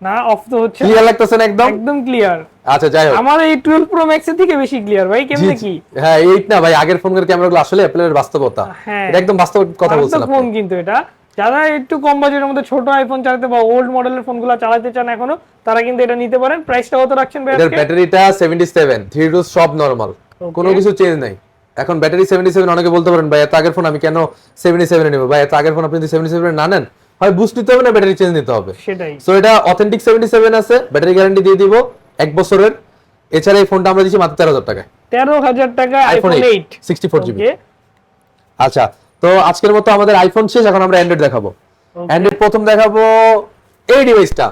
না অফ তো হচ্ছে ক্লিয়ার লাগতেছে না একদম? একদম ক্লিয়ার আচ্ছা যাই হোক। আমার এই টুয়েলভ প্রো ম্যাক্স এর থেকে বেশি ক্লিয়ার ভাই কেমনে কি? হ্যাঁ এইট না ভাই আগের ফোনের ক্যামেরাগুলো আসলে অ্যাপেলের বাস্তবতা। হ্যাঁ। এটা একদম বাস্তব কথা বলছেন ফোন কিন্তু এটা। যারা একটু কম বাজেটের মধ্যে ছোট আইফোন চালাতে বা ওল্ড মডেলের ফোনগুলো চালাতে চান এখনও তারা কিন্তু এটা নিতে পারেন। প্রাইসটা কত রাখছেন ভাই আজকে? ব্যাটারিটা সেভেন্টি সেভেন থ্রি ডোজ সব নর্মাল কোনো কিছু চেঞ্জ নাই। এখন ব্যাটারি সেভেন্টি সেভেন অনেকে বলতে পারেন ভাই এত আগের ফোন আমি কেন সেভেন্টি সেভেনে নেব? ভাই এত আগের ফোন আপনি যদি সেভেন্টি সেভেন না নেন হয় বুস্ট নিতে হবে না ব্যাটারি চেঞ্জ নিতে হবে? সেটাই। সো এটা অথেন্টিক সেভেন্টি সেভেন আছে ব্যাটারি গ্যারান্টি দিয়ে দিব এক বছরের। এছাড়া এই ফোনটা আমরা দিচ্ছি মাত্র তেরো হাজার টাকায়। তেরো হাজার টাকা iPhone iPhone eight eight sixty four GB okay আচ্ছা তো আজকের মতো আমাদের আইফোন শেষ এখন আমরা অ্যান্ড্রয়েড দেখাবো। অ্যান্ড্রয়েড প্রথম দেখাবো এই ডিভাইসটা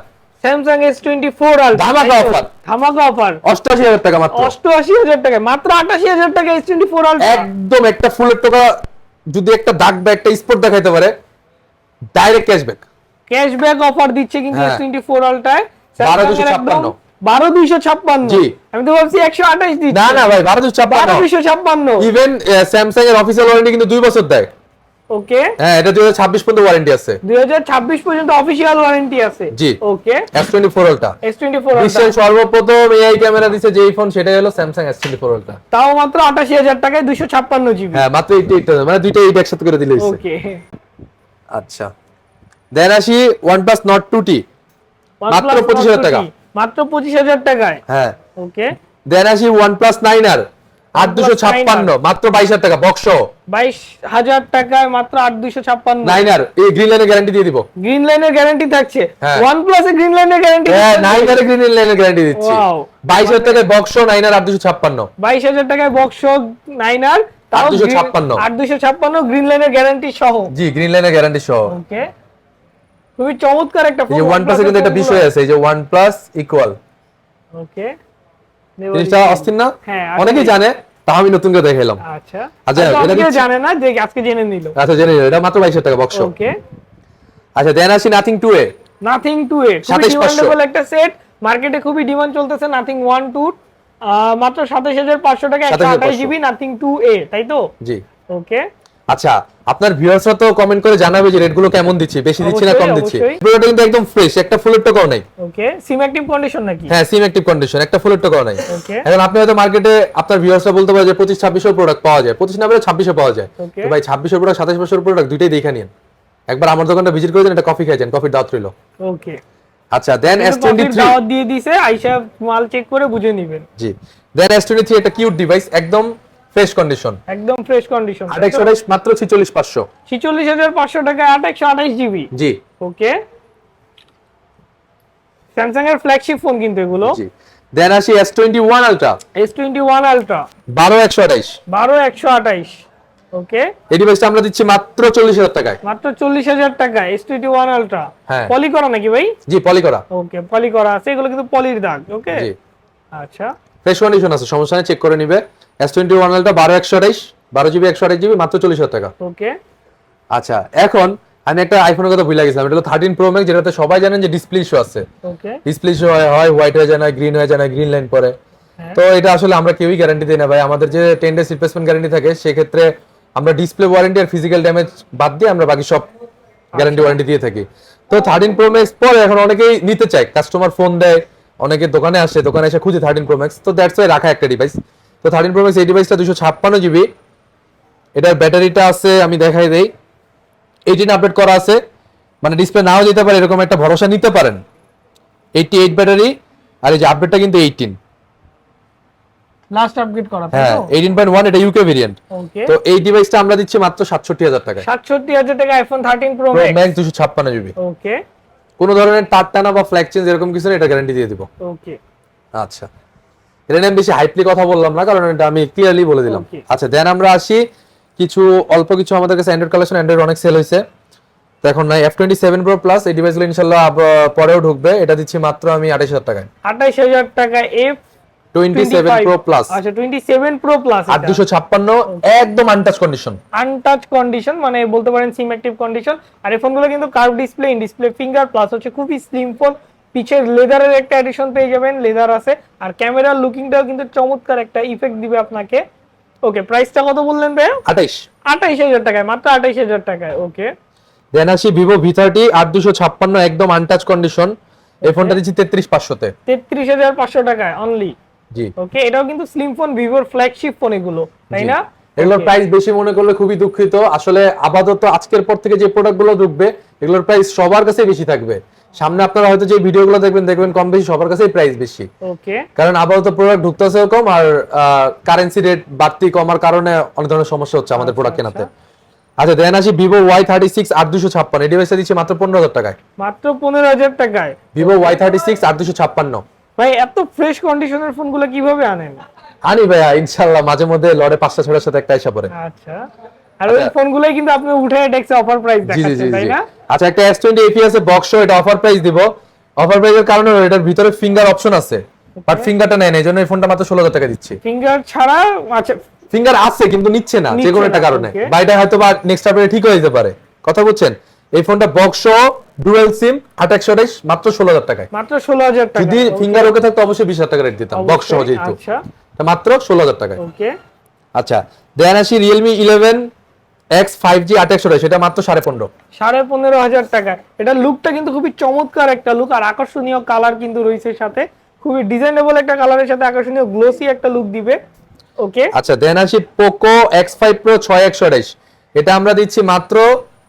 স্যামসাং এস টোয়েন্টি ফোর ধামাকা offer। ধামাকা অফার অষ্টআশি হাজার টাকা মাত্র। অষ্টআশি হাজার টাকা মাত্র আটাশি হাজার টাকা এস টোয়েন্টি ফোর একদম একটা ফুলের টাকা যদি একটা দাগ বা একটা স্পট দেখাইতে পারে ডাইরেক্ট ক্যাশব্যাক ক্যাশব্যাক অফার দিচ্ছে কিন্তু হ্যাঁ। ফোর আলটায় 12,256 বারো দুইশো ছাপ্পান্ন। জি। আমি তো ভাবছি একশো আঠাশ দিচ্ছি। না না ভাই বারো দুশো বারো ছাপ্পান্ন। দুইশো ছাপ্পান্ন ইভেন স্যামসাং এর অফিসিয়াল ওয়ারেন্টি কিন্তু দুই বছর দেয়। ওকে হ্যাঁ এটা দুই ছাব্বিশ পর্যন্ত ওয়ারেন্টি আছে। দুই হাজার ছাব্বিশ পর্যন্ত অফিসিয়াল ওয়ারেন্টি আছে। জি। Okay S twenty four ultra S twenty four বিশ্বের সর্বপ্রথম এআই ক্যামেরা দিছে যেই ফোন সেটাই হলো স্যামসাং এস টোয়েন্টি ফোর আলটা তাও মাত্র আটাশি হাজার টাকায় দুশো ছাপ্পান্ন জিবি হ্যাঁ মাত্র এইটি এইট মানে দুইটা এইট একসাথে করে দিলে ওকে আচ্ছা। দেন আসি OnePlus Nord 2T মাত্র 25000 টাকা। মাত্র 25000 টাকায়? হ্যাঁ। ওকে। দেন আসি OnePlus 9R 8256 মাত্র 22000 টাকা বক্স 22000 টাকায় মাত্র 8256 9R এই গ্রিন লাইনের গ্যারান্টি দিয়ে দিব। গ্রিন লাইনের গ্যারান্টি থাকছে। হ্যাঁ। OnePlus এ গ্রিন লাইনের গ্যারান্টি নাইন 9R গ্রিন লাইনের গ্যারান্টি দিচ্ছি। 22000 টাকায় বক্স 9R 8256 22000 টাকায় বক্স 9R তাও লাইনের গ্যারান্টি সহ। জি লাইনের গ্যারান্টি একটা অনেকেই জানে তা আমি নতুন করে দেখাইলাম। আচ্ছা। জানে না যে আজকে জেনে নিল। জেনে মাত্র 2200 টাকা বক্স ওকে আচ্ছা দেন আসি Nothing two A. Nothing two A. একটা সেট মার্কেটে খুবই ডিমান্ড চলতেছে নাথিং 1 2 মাত্র সাতাশ হাজার পাঁচশো টাকা একশো 27,500 আঠাশ জিবি নাথিং টু এ তাই তো? জি। ওকে আচ্ছা আপনার ভিউয়ার্সরা তো কমেন্ট করে জানাবে যে রেটগুলো কেমন দিচ্ছি বেশি দিচ্ছি না কম দিচ্ছি। পুরোটা কিন্তু একদম ফ্রেশ একটা ফুলের টাকাও নাই। ওকে সিম অ্যাক্টিভ কন্ডিশন নাকি? হ্যাঁ সিম অ্যাক্টিভ কন্ডিশন একটা ফুলের টাকাও নাই. এখন আপনি হয়তো মার্কেটে আপনার ভিউয়ার্সরা বলতে পারে যে পঁচিশ ছাব্বিশের প্রোডাক্ট পাওয়া যায় পঁচিশ না পেলে ছাব্বিশে পাওয়া যায়। তো ভাই ছাব্বিশের প্রোডাক্ট সাতাশ বছর প্রোডাক্ট দুইটাই দেখে নিন। একবার আমার দোকানটা ভিজিট করে দেন একটা কফি খেয়েছেন কফির দাওয়াত রইল। ওকে আচ্ছা দেন S23 দাওয়াত দিয়ে দিয়েছে আয়শা মাল চেক করে বুঝে নেবেন। জি। দেন S23 এটা কিউট ডিভাইস একদম ফ্রেশ কন্ডিশন একদম ফ্রেশ কন্ডিশন 28 মাত্র 46500 46500 টাকা 828 জিবি জি। ওকে স্যামসাং এর ফ্ল্যাগশিপ ফোন কিন্তু এগুলো। জি। দেন আসি S21 আলট্রা S21 আলট্রা 12128 12128 ওকে এই ডিভাইসটা আমরা দিচ্ছি মাত্র চল্লিশ হাজার টাকায়। মাত্র চল্লিশ হাজার টাকা এস আলট্রা হ্যাঁ। পলি করা নাকি ভাই? জি পলি করা। ওকে পলি করা আছে এগুলো কিন্তু পলির দাগ ওকে জি। আচ্ছা। ফ্রেশ কন্ডিশন আছে সমস্যা নেই চেক করে নিবে। এস টোয়েন্টি ওয়ান আলটা বারো একশো আঠাইশ বারো জিবি একশো আঠাইশ জিবি মাত্র চল্লিশ হাজার টাকা। ওকে আচ্ছা এখন আমি একটা আইফোনের কথা ভুলে গেছিলাম এটা হলো থার্টিন প্রো ম্যাক্স যেটাতে সবাই জানেন যে ডিসপ্লে ইস্যু আছে। ওকে ডিসপ্লে ইস্যু হয় হয় হোয়াইট হয়ে যায় না গ্রিন হয়ে যায় না গ্রিন লাইন পরে। হ্যাঁ। তো এটা আসলে আমরা কেউই গ্যারান্টি দিই না ভাই আমাদের যে টেন ডেজ রিপ্লেসমেন্ট গ্যারান্টি থাকে সেক্ষেত্রে আমরা ডিসপ্লে ওয়ারেন্টি আর ফিজিক্যাল ড্যামেজ বাদ দিয়ে আমরা বাকি সব গ্যারান্টি ওয়ারেন্টি দিয়ে থাকি। তো থার্টিন প্রো ম্যাক্স পরে এখন অনেকেই নিতে চায়। কাস্টমার ফোন দেয়, অনেকে দোকানে আসে, দোকানে এসে খুঁজে থার্টিন প্রো ম্যাক্স তো দ্যাটস ওয়াই রাখা একটা ডিভাইস তো থার্টিন প্রো ম্যাক্স এই ডিভাইসটা দুশো ছাপ্পান্ন জিবি এটার ব্যাটারিটা আছে, আমি দেখাই দেই। এইটিন আপডেট করা আছে। মানে ডিসপ্লে নাও যেতে পারে, এরকম একটা ভরসা নিতে পারেন। Eighty eight battery. আর এই যে আপডেটটা কিন্তু এইটিন লাস্ট আপডেট করা হ্যাঁ তো? এইটিন পয়েন্ট ওয়ান এটা ইউকে ভেরিয়েন্ট ওকে তো এই ডিভাইসটা আমরা দিচ্ছি মাত্র সাতষট্টি হাজার টাকায়। সাতষট্টি হাজার টাকা iPhone thirteen pro pro max max দুশো ছাপ্পান্ন জিবি ওকে কোনো ধরনের তার টানা বা ফ্ল্যাগ চেঞ্জ এরকম কিছু নেই এটা গ্যারান্টি দিয়ে দিব। ওকে আচ্ছা। এটা নিয়ে বেশি হাইপলি কথা বললাম না কারণ এটা আমি ক্লিয়ারলি বলে দিলাম। আচ্ছা দেন আমরা আসি কিছু অল্প কিছু আমাদের কাছে অ্যান্ড্রয়েড কালেকশন অ্যান্ড্রয়েড অনেক সেল হয়েছে। তো এখন নাই F twenty seven pro plus এই ডিভাইসগুলো ইনশাল্লাহ পরেও ঢুকবে। এটা দিচ্ছি মাত্র আমি আঠাশ হাজার টাকায়। আঠাইশ হাজার টাকা F twenty seven pro plus আচ্ছা প্লাস আট ছাপ্পান্ন একদম আনটাচ কন্ডিশন আনটাচ কন্ডিশন মানে বলতে পারেন সিম অ্যাক্টিভ কন্ডিশন আর এই ফোনগুলো কিন্তু curve display in display finger plus হচ্ছে খুবই স্লিম ফোন পিছের লেদারের একটা এডিশন পেয়ে যাবেন লেদার আছে। আর ক্যামেরার লুকিংটাও কিন্তু চমৎকার একটা ইফেক্ট দিবে আপনাকে। ওকে প্রাইসটা কত বললেন ভাই টাকায় মাত্র আঠাইশ হাজার টাকায় ওকে দেন আসি ভিভো ভি থার্টি আট দুশো ছাপ্পান্ন একদম আনটাচ কন্ডিশন এই ফোনটা দিচ্ছি তেত্রিশ পাঁচশোতে। তেত্রিশ হাজার পাঁচশো টাকায় অনলি ওকে এটাও কিন্তু স্লিম ফোন ভিভোর ফ্ল্যাগশিপ ফোন এগুলো তাই না? এগুলোর প্রাইস বেশি মনে করলে খুবই দুঃখিত। আসলে আপাতত আজকের পর থেকে যে প্রোডাক্টগুলো ঢুকবে এগুলোর প্রাইস সবার কাছে বেশি থাকবে। সামনে আপনারা হয়তো যে ভিডিওগুলো দেখবেন দেখবেন কম বেশি সবার কাছেই প্রাইস বেশি। ওকে কারণ আপাতত প্রোডাক্ট ঢুকতেছেও কম আর কারেন্সি রেট বাড়তি কমার কারণে অনেক ধরনের সমস্যা হচ্ছে আমাদের প্রোডাক্ট কেনাতে। আচ্ছা। দেন আসি ভিভো ওয়াই থার্টি সিক্স আট দুশো ছাপ্পান্ন। এই ডিভাইসটা দিচ্ছি মাত্র পনেরো হাজার টাকায়। মাত্র পনেরো হাজার টাকায়। ভিভো ওয়াই থার্টি সিক্স আট দুশো ছাপ্পান্ন। ভাই এত ফ্রেশ কন্ডিশনের ফোনগুলো কীভাবে আনেন? আনি ভাইয়া ইনশাল্লাহ মাঝে মধ্যে লড়ে পাঁচটা ছড়ার সাথে একটা এসে পড়ে। আচ্ছা। আর ওই ফোনগুলোই কিন্তু আপনি উঠে ডেক্সে অফার প্রাইস দেখাচ্ছেন তাই না? আচ্ছা একটা এস টোয়েন্টি এপি আছে বক্স এটা অফার প্রাইস দিব। অফার প্রাইসের কারণে এটার ভিতরে ফিঙ্গার অপশন আছে বাট ফিঙ্গারটা নেয় না এই জন্য এই ফোনটা মাত্র ষোলো হাজার টাকা দিচ্ছি। ফিঙ্গার ছাড়া আচ্ছা। ফিঙ্গার আছে কিন্তু নিচ্ছে না যে কোনো একটা কারণে। okay. বা এটা হয়তো বা নেক্সট আপডেটে ঠিক হয়ে যেতে পারে। কথা বুঝছেন এই ফোনটা বক্স ডুয়েল সিম আট একশো আঠাইশ মাত্র ষোলো হাজার টাকায়। মাত্র ষোলো হাজার টাকা। যদি ফিঙ্গার ওকে থাকতো অবশ্যই বিশ হাজার টাকা রেট দিতাম বক্স সহ যেহেতু। আচ্ছা। মাত্র ষোলো হাজার টাকায়। আচ্ছা দেন আসি Realme eleven X five G একশো সেটা মাত্র সাড়ে পনেরো। সাড়ে পনেরো হাজার টাকা এটা লুকটা কিন্তু খুবই চমৎকার একটা লুক আর আকর্ষণীয় কালার কিন্তু রয়েছে সাথে। খুবই ডিজাইনেবল একটা কালারের সাথে আকর্ষণীয় গ্লোসি একটা লুক দিবে। ওকে আচ্ছা দেন আসি পোকো এক্স ফাইভ প্রো ছয় একশো এটা আমরা দিচ্ছি মাত্র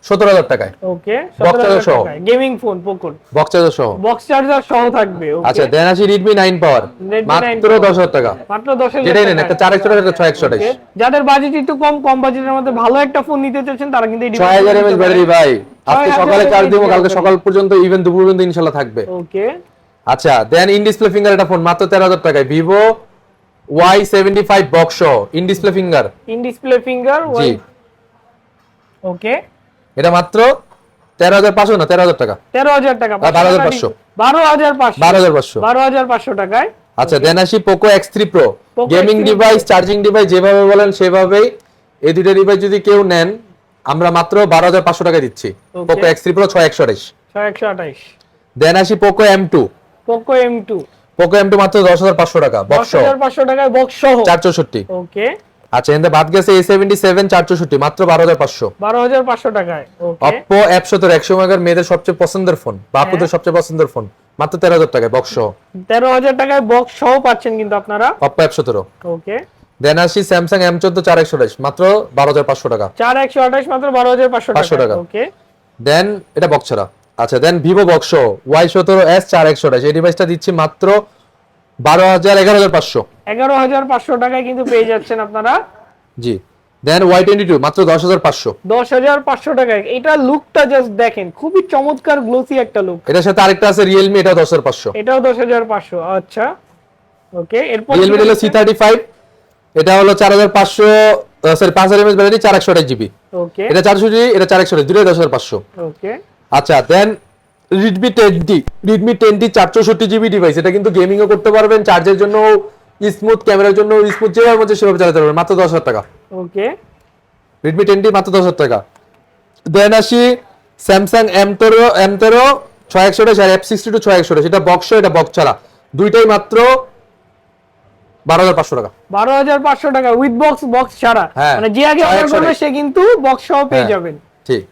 সতেরো হাজার টাকায়। ওকে Box charger সহ। গেমিং ফোন পোকোর বক্স চার্জার সহ। বক্স চার্জার সহ থাকবে আচ্ছা দেন আসি রেডমি নাইন পাওয়ার মাত্র দশ হাজার টাকা। মাত্র দশ হাজার যেটাই নেন একটা চার একশো টাকা ছয় একশো Okay? যাদের বাজেট একটু কম কম বাজেটের মধ্যে ভালো একটা ফোন নিতে চাচ্ছেন তারা কিন্তু ছয় হাজার এমএচ ব্যাটারি ভাই। আজকে সকালে চার্জ দিব কালকে সকাল পর্যন্ত ইভেন দুপুর পর্যন্ত ইনশাল্লাহ থাকবে। ওকে আচ্ছা দেন ইন ডিসপ্লে ফিঙ্গার একটা ফোন মাত্র তেরো হাজার টাকায়। Vivo Y seventy five box in display finger in display finger okay এটা মাত্র তেরো হাজার পাঁচশো না তেরো হাজার টাকা? তেরো হাজার টাকা আর 12,500 বারো হাজার পাঁচশো। বারো হাজার পাঁচশো। বারো হাজার পাঁচশো টাকায়। আচ্ছা দেন আসি Poco X three pro. Gaming device charging device যেভাবে বলেন সেভাবেই এই দুইটা ডিভাইস যদি কেউ নেন আমরা মাত্র বারো হাজার পাঁচশো টাকা দিচ্ছি. পোকো এক্স থ্রি প্রো ছয় একশো আঠাইশ ছয় একশো আঠাইশ দেন আসি Poco M two. Poco M two. Poco M two মাত্র দশ হাজার পাঁচশো টাকা বক্স হাজার পাঁচশো টাকায় বক্স সহ। চার চৌষট্টি। ওকে আচ্ছা এখানে বাদ গেছে এ সেভেন্টি সেভেন চার চৌষট্টি মাত্র বারো হাজার পাঁচশো। বারো হাজার পাঁচশো টাকায় ওকে অ্যাপ সতেরো একশো মেগার মেয়েদের সবচেয়ে পছন্দের ফোন বাপুদের হ্যাঁ। সবচেয়ে পছন্দের ফোন মাত্র তেরো হাজার টাকায় বক্স সহ। তেরো হাজার টাকায় বক্স সহ পাচ্ছেন কিন্তু আপনারা। অ্যাপ সতেরো। ওকে দেন আসি চার একশো আঠাইশ মাত্র বারো হাজার পাঁচশো টাকা। চার একশো আঠাশ মাত্র বারো হাজার পাঁচশো টাকা। ওকে দেন এটা বক্স ছাড়া। আচ্ছা দেন ভিভো বক্স ওয়াই সতেরো এস চার একশো আঠাইশ এই ডিভাইসটা দিচ্ছি মাত্র বারো হাজার এগারো হাজার পাঁচশো। এগারো হাজার পাঁচশো টাকায় কিন্তু পেয়ে যাচ্ছেন আপনারা। জি। দেন ওয়াই টোয়েন্টি টু মাত্র দশ হাজার পাঁচশো। দশ হাজার পাঁচশো টাকায়। এটা লুকটা জাস্ট দেখেন খুবই চমৎকার গ্লোসি একটা লুক এটার সাথে আরেকটা আছে রিয়েলমি এটা দশ হাজার পাঁচশো। এটাও দশ হাজার পাঁচশো আচ্ছা। ওকে এরপর রিয়েলমি হলো সি থার্টি ফাইভ এটা হলো চার হাজার পাঁচশো সরি পাঁচ হাজার এমএস ব্যাটারি চার একশো জিবি। ওকে এটা চারশো জিবি এটা চার একশো দুটোই দশ হাজার পাঁচশো। ওকে আচ্ছা then Redmi ten D Redmi ten D চার চৌষট্টি জিবি ডিভাইস এটা কিন্তু গেমিংও করতে পারবেন চার্জের জন্য স্মুথ ক্যামেরার জন্য স্মুথ যেভাবে মধ্যে সেভাবে চালাতে পারবেন মাত্র দশ হাজার টাকা। ওকে রেডমি টেন ডি মাত্র দশ হাজার টাকা। দেন আসি স্যামসাং এম তেরো এম তেরো ছয় একশো আর এফ সিক্সটি টু ছয় একশো সেটা বক্স এটা বক্স ছাড়া। দুইটাই মাত্র বারো হাজার পাঁচশো টাকা। বারো হাজার পাঁচশো টাকা উইথ বক্স বক্স ছাড়া। হ্যাঁ, মানে যে আগে অর্ডার করবে সে কিন্তু বক্স সহ পেয়ে হ্যাঁ, যাবেন। ঠিক।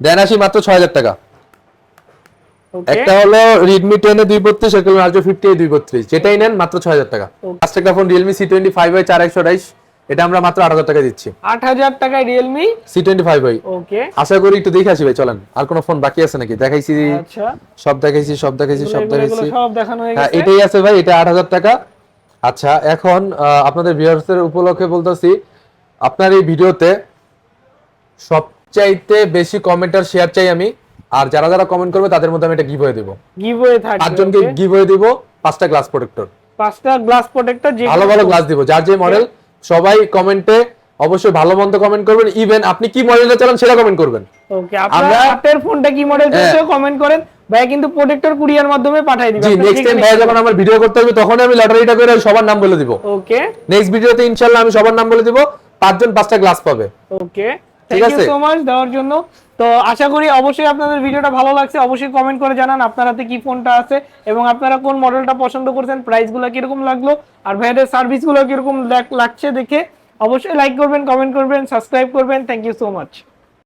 দেন আসি মাত্র ছয় হাজার টাকা। একটা হলো রেডমি টেন দুই বত্রিশ একটা হলো আলট্রা ফিফটি দুই বত্রিশ যেটাই নেন মাত্র ছয় হাজার টাকা। Okay. লাস্ট একটা ফোন বাই চার একশো আঠাইশ। এটা আমরা মাত্র আট হাজার টাকা দিচ্ছি। আট হাজার টাকায় Realme C twenty five by okay আশা করি একটু দেখে আসি ভাই চলেন। আর কোনো ফোন বাকি আছে নাকি? দেখাইছি। আচ্ছা। সব দেখাইছি সব দেখাইছি সব দেখাইছি। সব দেখানো হয়ে হ্যাঁ এটাই আছে ভাই এটা আট হাজার টাকা। আচ্ছা এখন আপনাদের ভিউয়ার্সদের উপলক্ষে বলতেছি আপনার এই ভিডিওতে সবচাইতে বেশি কমেন্ট আর শেয়ার চাই আমি। আর যারা যারা কমেন্ট করবে তাদের মধ্যে আমি এটা গিভ হয়ে দেবো। গিভওয়ে থাকবে পাঁচজনকে okay? গিভ হয়ে দিব পাঁচটা গ্লাস প্রোটেক্টর পাঁচটা গ্লাস প্রোটেক্টর যে ভালো ভালো গ্লাস দিব যার যে মডেল সবাই কমেন্টে অবশ্যই ভালো মন্দ কমেন্ট করবেন। ইভেন আপনি কি মডেলটা চালান সেটা কমেন্ট করবেন। ওকে আপনারা আমরা- হাতের ফোনটা কি মডেল হ্যাঁ। কমেন্ট করেন। ভাই কিন্তু প্রোটেক্টর কুরিয়ার মাধ্যমে পাঠিয়ে দিবেন জি নেক্সট টাইম ভাই যখন আমার ভিডিও করতে হবে তখন আমি লটারিটা করে সবার নাম বলে দিব। ওকে নেক্সট ভিডিওতে ইনশাআল্লাহ আমি সবার নাম বলে দিব পাঁচজন পাঁচটা গ্লাস পাবে। ওকে ঠিক থ্যাংক ইউ আছে? সো মাচ দেওয়ার জন্য। তো আশা করি অবশ্যই আপনাদের ভিডিওটা ভালো লাগছে। অবশ্যই কমেন্ট করে জানান আপনার হাতে কি ফোনটা আছে এবং আপনারা কোন মডেলটা পছন্দ করছেন প্রাইসগুলো কীরকম লাগল আর ভাইয়াদের সার্ভিসগুলো কীরকম লাগছে দেখে অবশ্যই লাইক করবেন কমেন্ট করবেন সাবস্ক্রাইব করবেন। Thank you so much